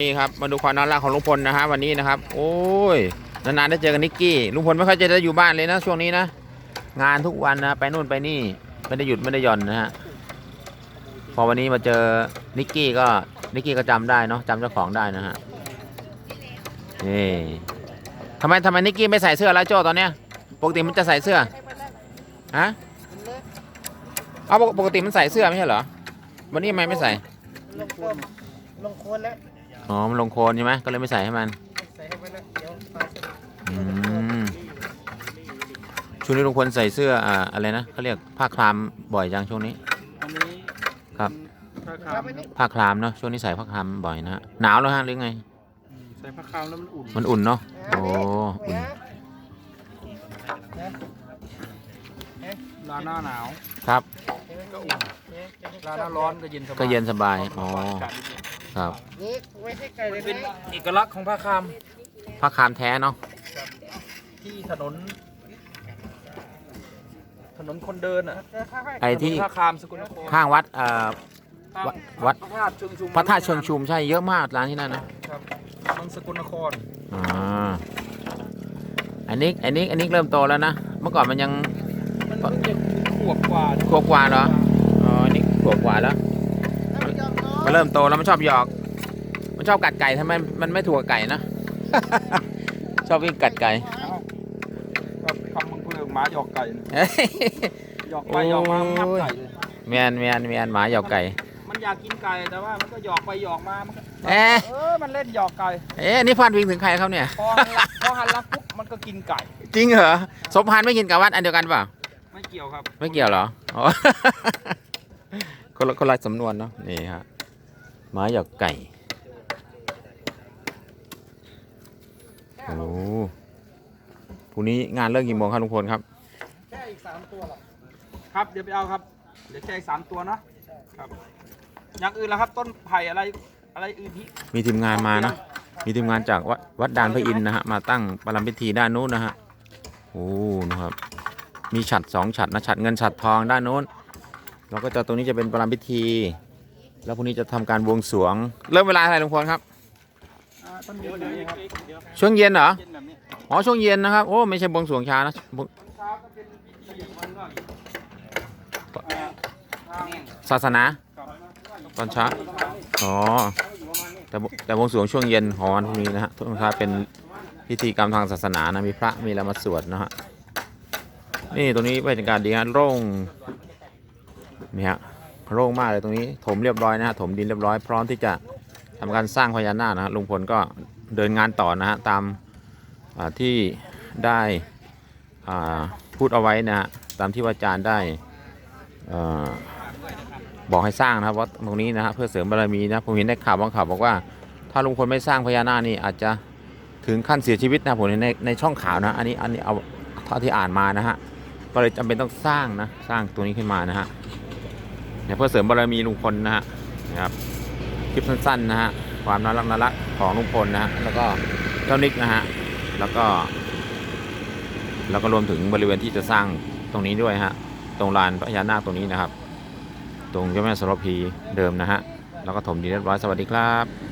นี่ครับมาดูความน่ารักของลุงพลนะฮะวันนี้นะครับ โอ้ยนานๆได้เจอกันนิกกี้ลุงพลไม่ค่อยจะได้อยู่บ้านเลยนะช่วงนี้นะงานทุกวันนะไปนู่นไปนี่ไม่ได้หยุดไม่ได้หย่อนนะฮะพอวันนี้มาเจอนิกกี้ก็นิกกี้ก็จำได้เนาะจำเจ้าของได้นะฮะนี่ทำไมทำไมนิกกี้ไม่ใส่เสื้อแล้วโจ้ตอนเนี้ยปกติมันจะใส่เสื้อฮะเอาปกปกติมันใส่เสื้อไม่ใช่เหรอวันนี้ทำไมไม่ใส่ลงโคนลงโคนแล้ว อ๋อ มันลงโคลนใช่ไหมก็เลยไม่ใส่ให้มัน ใส่ให้ไปแล้วเดี๋ยวปลาจะอืมช่วงนี้ลุงพลใส่เสื้ออ่าอะไรนะเขาเรียกผ้าคลามบ่อยจังช่วงนี้ อันนี้ครับ ผ้าคขารัวบอันนี้ผ้าคลามเนาะช่วงนี้ใส่ผ้าคลามบ่อยนะฮะหนาวแล้วฮะหรือไงใส่ผ้าขาวแล้วมันอุ่นมันอุ่นเนาะโอ้อุ่นนะนะลาหน้าหนาวครับก็อุ่นลาหน้าร้อนก็เย็นสบายก็เย็นสบายอ๋ออากาศดีครับนี่ไว้ให้ไก่ เลยเป็นนะเอกลักษณ์ของผ้าคามผ้าคลามแท้เนาะที่ถนน ถนนคนเดินอะเดี๋ยวข้าวให้ไอ้ที่ถนนผ้าคามสกลนครข้างวัดเอ่อข้างวัดวัดพระธาตุเชิงชุมพระธาตุเชิงชุมใช่เยอะมากร้านที่นั่นนะครับเมืองสกลนครอ่าอันนี้อันนี้อันนี้เริ่มโตแล้วนะเมื่อก่อนมันยังมันเพิ่งจะขวบกว่านะขวบกว่าเหรออ๋ออันนี้ขวบกว่าแล้วแล้ว มันยอมน้อมันเริ่มโตแล้วมันชอบหยอก มันชอบกัดไก่ทำไมมันไม่ถูกกับไก่นะ ชอบวิ่งกัดไก่เอ้าก็คำบางเพลิงหมาหยอกไก่นะเอ้ยหยอกไปหยอกมามันงับไก่เลยแมนแมนแมนหมาหยอกไก่ มันอยากกินไก่แต่ว่ามันก็หยอกไปหยอกมามันก็เอ๊ะเออมันเล่นหยอกไก่ เอ๊ะนี่พานพิงถึงใครครับเนี่ย พอหันหลังพอหันหลังปุ๊บมันก็กินไก่ จริงเหรอ สมพานไม่กินกับวัดอันเดียวกันเปล่า ไม่เกี่ยวครับ ไม่เกี่ยวเหรอ อ๋อ คนละคนละสำนวนเนาะ นี่ฮะ หมาหยอกไก่ โอ้พรุ่งนี้งานเลิกกี่โมงครับลุงพลครับ แค่อีกสามตัวหรอครับ เดี๋ยวไปเอาครับ เดี๋ยวแค่อีกสามตัวนะครับอย่างอื่นแล้วครับ ต้นไผ่อะไรอะไรอื่นที่มีทีมงานมานะ มีทีมงานจากวัดวัดดานพระอินทร์นะฮะ มาตั้งประลัมพิธีด้านนู้นนะฮะ โอ้นะครับ มีฉัดสองฉัดนะฉัดเงินฉัดทองด้านนู้น แล้วก็จะตรงนี้จะเป็นประลัมพิธี แล้วพรุ่งนี้จะทำการบวงสรวง เริ่มเวลาอะไรลุงพลครับอ่าต้นเดียวเดี๋ยวครับเดี๋ยวช่วงเย็นเหรอเย็นแบบนี้อ๋อช่วงเย็นนะครับโอ้ไม่ใช่บวงสรวงเช้านะบวงเช้าก็เป็นเสียงมันก่อนอ่าทางศาสนากับตอนเช้าอ๋อแต่บแต่บวงสรวงช่วงเย็นของวันพรุ่งนี้นะฮะทุกท่านเป็นพิธีกรรมทางศาสนานะมีพระมีอะไรมาสวดนะฮะนี่ตรงนี้บรรยากาศดีฮะโล่งนี่ฮะ โล่งมากเลยตรงนี้ถมเรียบร้อยนะฮะถมดินเรียบร้อยพร้อมที่จะทำการสร้างพญานาคนะฮะลุงพลก็เดินงานต่อนะฮะตามาที่ได้พูดเอาไว้นะฮะตามที่ว่าอาจารย์ได้บอกให้สร้างนะครับวัดตรงนี้นะฮะเพื่อเสริมบารมีนะผมเห็นได้ข่าวบางข่าวบอกว่า ถ้าลุงพลไม่สร้างพญานาคนี่อาจจะถึงขั้นเสียชีวิตนะผมเห็นในในช่องข่าวนะอันนี้อันนี้เอาเท่าที่อ่านมานะฮะก็เลยจำเป็นต้องสร้างนะสร้างตัวนี้ขึ้นมานะฮะ เนี่ยเพื่อเสริมบารมีลุงพลนะฮะนะครับคลิปสั้นๆนะฮะความน่ารักน่ารักของลุงพลนะฮะแล้วก็เจ้านิกนะฮะแล้วก็ แล้วก็รวมถึงบริเวณที่จะสร้างตรงนี้ด้วยฮะตรงลานพญานาคตรงนี้นะครับ ตรงเจ้าแม่สรพีเดิมนะฮะแล้วก็ถมดีเรียบร้อยสวัสดีครับ